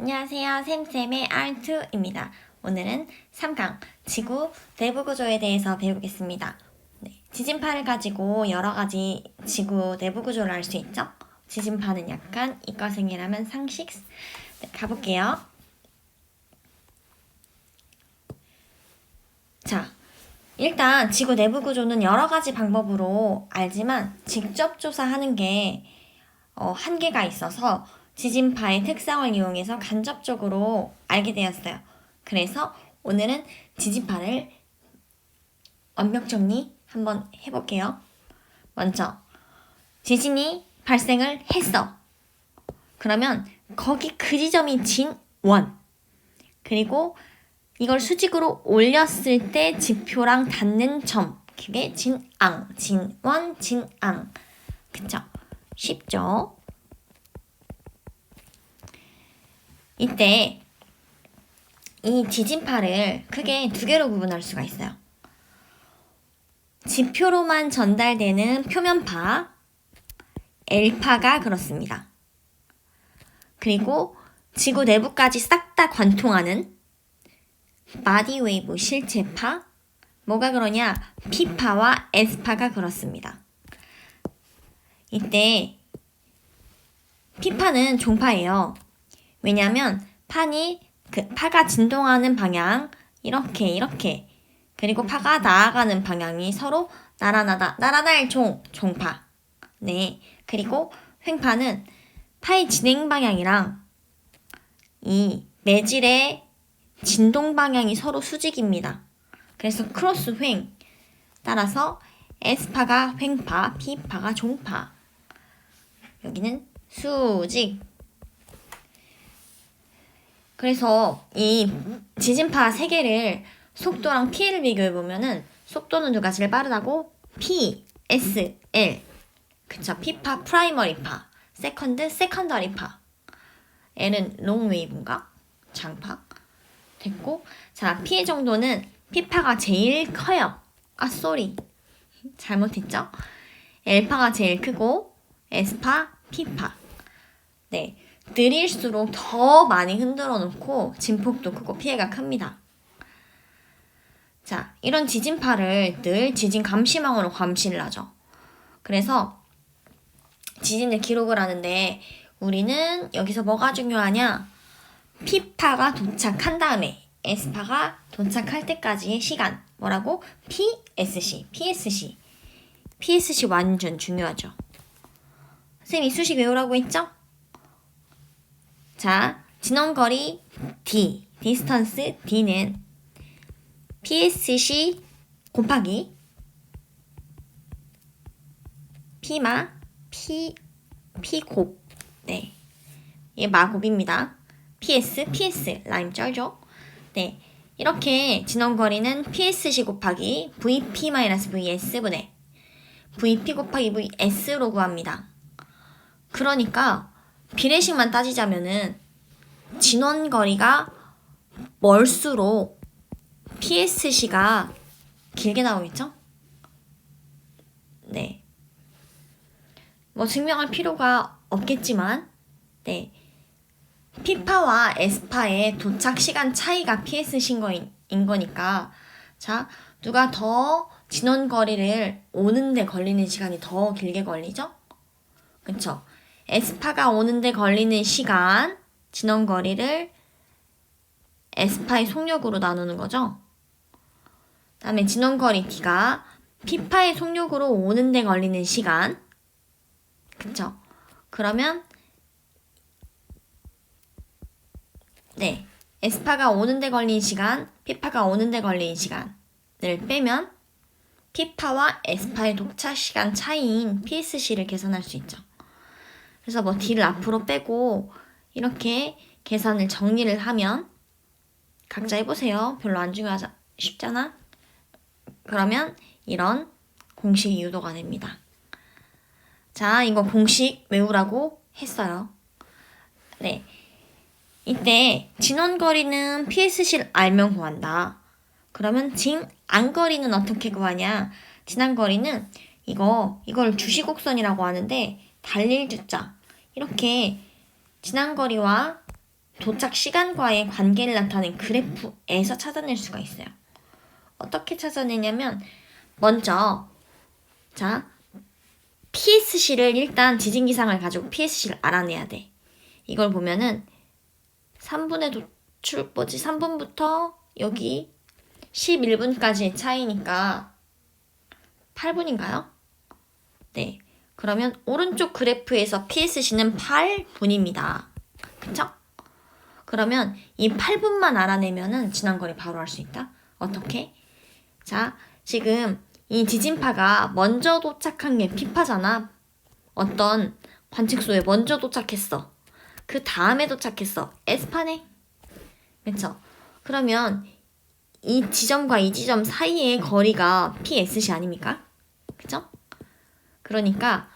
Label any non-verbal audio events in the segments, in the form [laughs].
안녕하세요. 샘쌤의 R2입니다. 오늘은 3강 지구 내부 구조에 대해서 배우겠습니다. 네, 지진파를 가지고 여러 가지 지구 내부 구조를 알 수 있죠? 지진파는 약간 이과생이라면 상식. 네, 가볼게요. 자, 일단 지구 내부 구조는 여러 가지 방법으로 알지만 직접 조사하는 게 어, 한계가 있어서 지진파의 특성을 이용해서 간접적으로 알게 되었어요. 그래서 오늘은 지진파를 완벽 정리 한번 해볼게요. 먼저, 지진이 발생을 했어. 그러면 거기 그 지점이 진원. 그리고 이걸 수직으로 올렸을 때 지표랑 닿는 점. 그게 진앙, 진원, 진앙. 그쵸? 쉽죠? 이때 이 지진파를 크게 두 개로 구분할 수가 있어요. 지표로만 전달되는 표면파, L파가 그렇습니다. 그리고 지구 내부까지 싹 다 관통하는 바디 웨이브 실체파, 뭐가 그러냐? P파와 S파가 그렇습니다. 이때 P파는 종파예요. 왜냐하면 판이 그 파가 진동하는 방향 이렇게 이렇게. 그리고 파가 나아가는 방향이 서로 나란하다 나란할 종 종파. 네. 그리고 횡파는 파의 진행 방향이랑 이 매질의 진동 방향이 서로 수직입니다. 그래서 크로스 횡 따라서 S파가 횡파, P파가 종파. 여기는 수직 그래서 이 지진파 세 개를 속도랑 P를 비교해 보면은 속도는 누가 제일 빠르다고? P, S, L. 그쵸? P파 프라이머리파, 세컨드 세컨더리파. L은 롱웨이브인가? 장파. 됐고, 자 P의 정도는 P파가 제일 커요. 아 쏘리. 잘못했죠? L파가 제일 크고 S파, P파. 네. 느릴수록 더 많이 흔들어 놓고 진폭도 크고 피해가 큽니다. 자, 이런 지진파를 늘 지진 감시망으로 감시를 하죠. 그래서 지진을 기록을 하는데 우리는 여기서 뭐가 중요하냐? P파가 도착한 다음에 S파가 도착할 때까지의 시간. 뭐라고? PSC, PSC. PSC 완전 중요하죠. 선생님 이 수식 외우라고 했죠? 자, 진원거리 D, 디스턴스 D는 PSC 곱하기 P마 P P곱 네, 이게 마곱입니다. PS PS 라임 쩔죠? 네, 이렇게 진원거리는 PSC 곱하기 VP-VS분의 VP 곱하기 VS로 구합니다. 그러니까 비례식만 따지자면은 진원거리가 멀수록 PSC가 길게 나오겠죠? 네. 뭐 증명할 필요가 없겠지만, 네. P파와 S파의 도착 시간 차이가 PSC인 거인 인 거니까, 자, 누가 더 진원거리를 오는데 걸리는 시간이 더 길게 걸리죠? 그쵸? S파가 오는데 걸리는 시간, 진원거리를 S파의 속력으로 나누는 거죠. 다음에 진원거리 D가 P파의 속력으로 오는데 걸리는 시간. 그쵸? 그러면 네. S파가 오는데 걸린 시간, P파가 오는데 걸린 시간을 빼면 P파와 S파의 도착 시간 차이인 PSC를 계산할 수 있죠. 그래서 뭐 D를 앞으로 빼고 이렇게 계산을 정리를 하면 각자 해보세요. 별로 안 중요하자 쉽잖아. 그러면 이런 공식이 유도가 됩니다. 자, 이거 공식 외우라고 했어요. 네. 이때 진원거리는 PSC를 알면 구한다. 그러면 진 안거리는 어떻게 구하냐? 진안거리는 이거 이걸 주시곡선이라고 하는데 달릴 주자 이렇게 지난 거리와 도착 시간과의 관계를 나타낸 그래프에서 찾아낼 수가 있어요. 어떻게 찾아내냐면 먼저 자 PSC를 일단 지진 기상을 가지고 PSC를 알아내야 돼. 이걸 보면은 3분의 도출 뭐지? 3분부터 여기 11분까지의 차이니까 8분인가요? 네. 그러면 오른쪽 그래프에서 PSC는 8분입니다. 그쵸? 그러면 이 8분만 알아내면은 지난 거리 바로 알수 있다. 어떻게? 자, 지금 이 지진파가 먼저 도착한 게 P파잖아. 어떤 관측소에 먼저 도착했어. 그 다음에 도착했어. S파네. 그쵸? 그러면 이 지점과 이 지점 사이의 거리가 PSC 아닙니까? 그쵸? 그러니까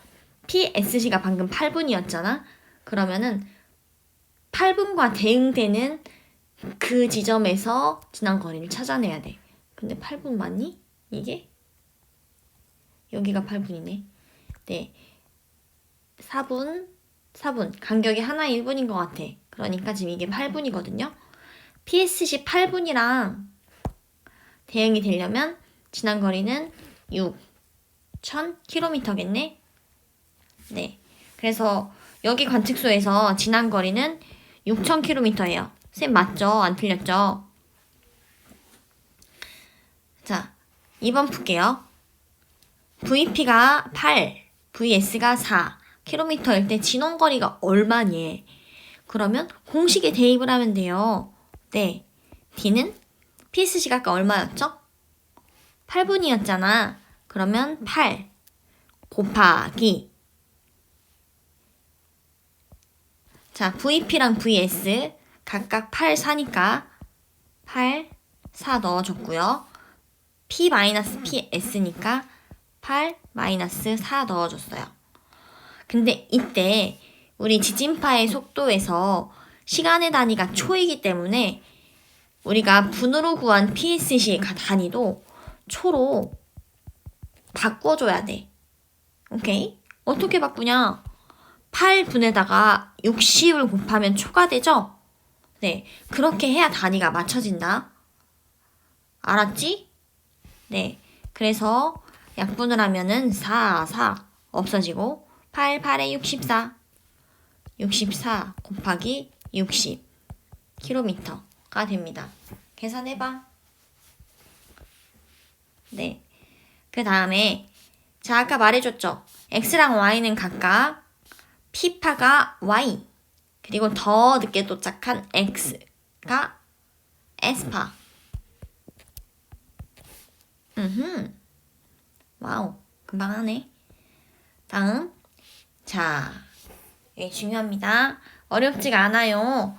PSC가 방금 8분이었잖아. 그러면은 8분과 대응되는 그 지점에서 지난 거리를 찾아내야 돼. 근데 8분 맞니? 이게? 여기가 8분이네. 네. 4분, 4분. 간격이 하나 1분인 것 같아. 그러니까 지금 이게 8분이거든요. PSC 8분이랑 대응이 되려면 지난 거리는 6, 1000km겠네? 네. 그래서 여기 관측소에서 지난 거리는 6000km예요. 쌤 맞죠? 안 틀렸죠? 자, 2번 풀게요. VP가 8, VS가 4 km일 때 진원거리가 얼마니? 그러면 공식에 대입을 하면 돼요. 네. D는 PSC가 아까 얼마였죠? 8분이었잖아. 그러면 8 곱하기 자, VP랑 VS 각각 8, 4니까 8, 4 넣어줬고요. P 마이너스 PS니까 8 마이너스 4 넣어줬어요. 근데 이때 우리 지진파의 속도에서 시간의 단위가 초이기 때문에 우리가 분으로 구한 PSC 단위도 초로 바꿔줘야 돼. 오케이? 어떻게 바꾸냐? 8분에다가 60을 곱하면 초가 되죠? 네. 그렇게 해야 단위가 맞춰진다. 알았지? 네. 그래서 약분을 하면은 4, 4 없어지고 8, 8에 64. 64 곱하기 60 킬로미터가 됩니다. 계산해봐. 네. 그 다음에 자 아까 말해줬죠. x랑 y는 각각 p파가 y 그리고 더 늦게 도착한 x가 s파. 음, 와우, 금방 하네. 다음, 자, 이게 중요합니다. 어렵지가 않아요.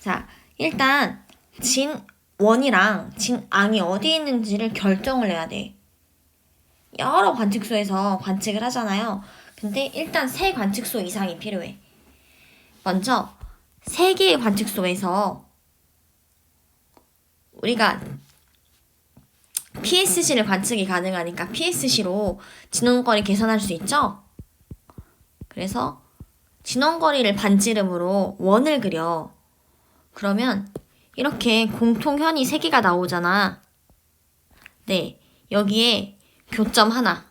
자, 일단 진원이랑 진앙이 어디에 있는지를 결정을 해야 돼. 여러 관측소에서 관측을 하잖아요. 근데 일단 세 관측소 이상이 필요해. 먼저 세 개의 관측소에서 우리가 PSC를 관측이 가능하니까 PSC로 진원거리 계산할 수 있죠? 그래서 진원거리를 반지름으로 원을 그려. 그러면 이렇게 공통현이 세 개가 나오잖아. 네, 여기에 교점 하나.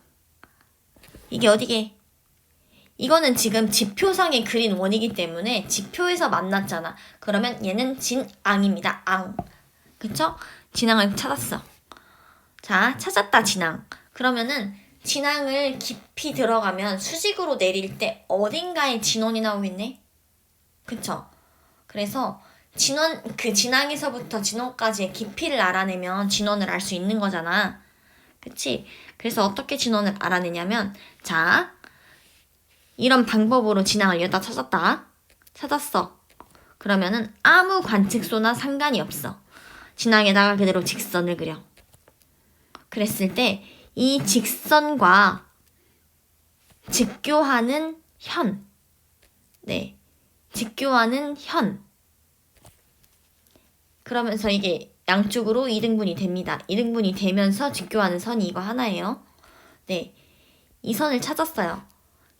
이게 어디게? 이거는 지금 지표상에 그린 원이기 때문에 지표에서 만났잖아. 그러면 얘는 진앙입니다. 앙. 그쵸? 진앙을 찾았어. 자, 찾았다, 진앙. 그러면은 진앙을 깊이 들어가면 수직으로 내릴 때 어딘가에 진원이 나오겠네? 그쵸? 그래서 진원, 그 진앙에서부터 진원까지의 깊이를 알아내면 진원을 알 수 있는 거잖아. 그치? 그래서 어떻게 진원을 알아내냐면, 자, 이런 방법으로 진앙을 여기다 찾았다. 찾았어. 그러면은 아무 관측소나 상관이 없어. 진앙에다가 그대로 직선을 그려. 그랬을 때 이 직선과 직교하는 현. 네. 직교하는 현. 그러면서 이게 양쪽으로 2등분이 됩니다. 2등분이 되면서 직교하는 선이 이거 하나예요. 네. 이 선을 찾았어요.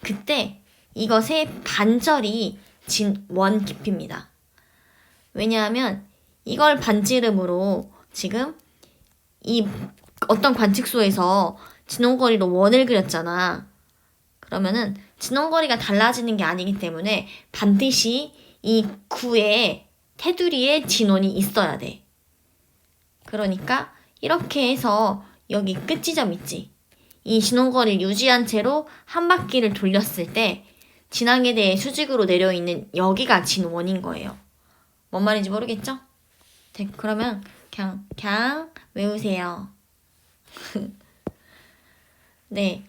그때 이것의 반절이 진원 깊이입니다. 왜냐하면 이걸 반지름으로 지금 이 어떤 관측소에서 진원거리로 원을 그렸잖아. 그러면은 진원거리가 달라지는 게 아니기 때문에 반드시 이 구에 테두리에 진원이 있어야 돼. 그러니까 이렇게 해서 여기 끝지점 있지. 이 진원거리를 유지한 채로 한 바퀴를 돌렸을 때 진항에 대해 수직으로 내려있는 여기가 진원인 거예요. 뭔 말인지 모르겠죠? 네, 그러면 그냥 그냥 외우세요. [laughs] 네.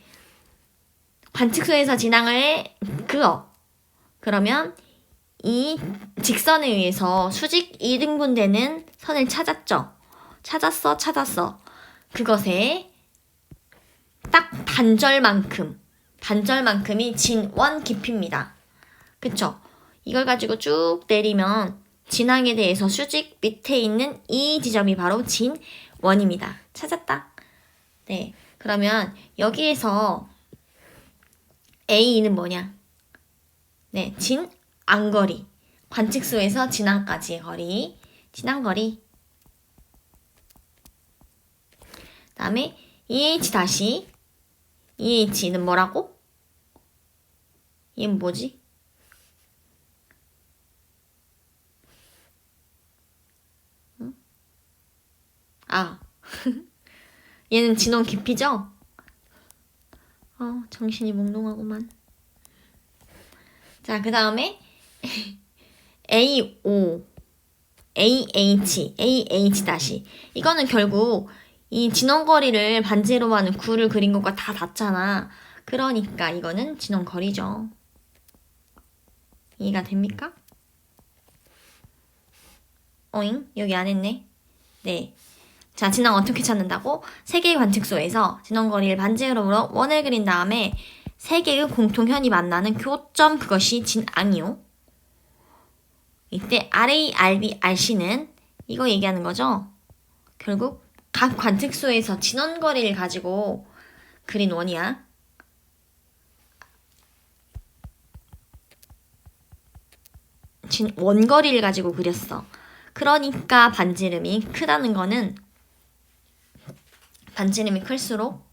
관측소에서 진항을 그어. 그러면 이 직선에 의해서 수직 2등분 되는 선을 찾았죠. 찾았어, 찾았어. 그것에 딱 반절만큼, 반절만큼이 진원 깊이입니다. 그쵸? 이걸 가지고 쭉 내리면 진항에 대해서 수직 밑에 있는 이 지점이 바로 진원입니다. 찾았다. 네. 그러면 여기에서 A는 뭐냐? 네, 진 안거리. 관측소에서 진항까지의 거리. 진항거리. 다음에 EH 다시 EH는 뭐라고? 얘는 뭐지? 응? 아, [laughs] 얘는 진원 깊이죠? 어, 정신이 몽롱하구만. 자, 그 다음에 [laughs] AO, AH, AH 다시. 이거는 결국 이 진원거리를 반지로 하는 구를 그린 것과 다 같잖아. 그러니까 이거는 진원거리죠. 이해가 됩니까? 어잉? 여기 안 했네. 네. 자, 진항 어떻게 찾는다고? 세 개의 관측소에서 진원거리를 반지름으로 원을 그린 다음에 세 개의 공통현이 만나는 교점 그것이 진앙이요. 이때 RA, RB, RC는 이거 얘기하는 거죠. 결국 각 관측소에서 진원거리를 가지고 그린 원이야. 진, 원거리를 가지고 그렸어. 그러니까 반지름이 크다는 거는 반지름이 클수록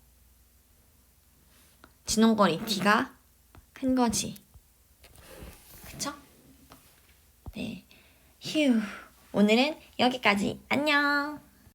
진원거리 D가 큰 거지. 그쵸? 네. 휴. 오늘은 여기까지. 안녕.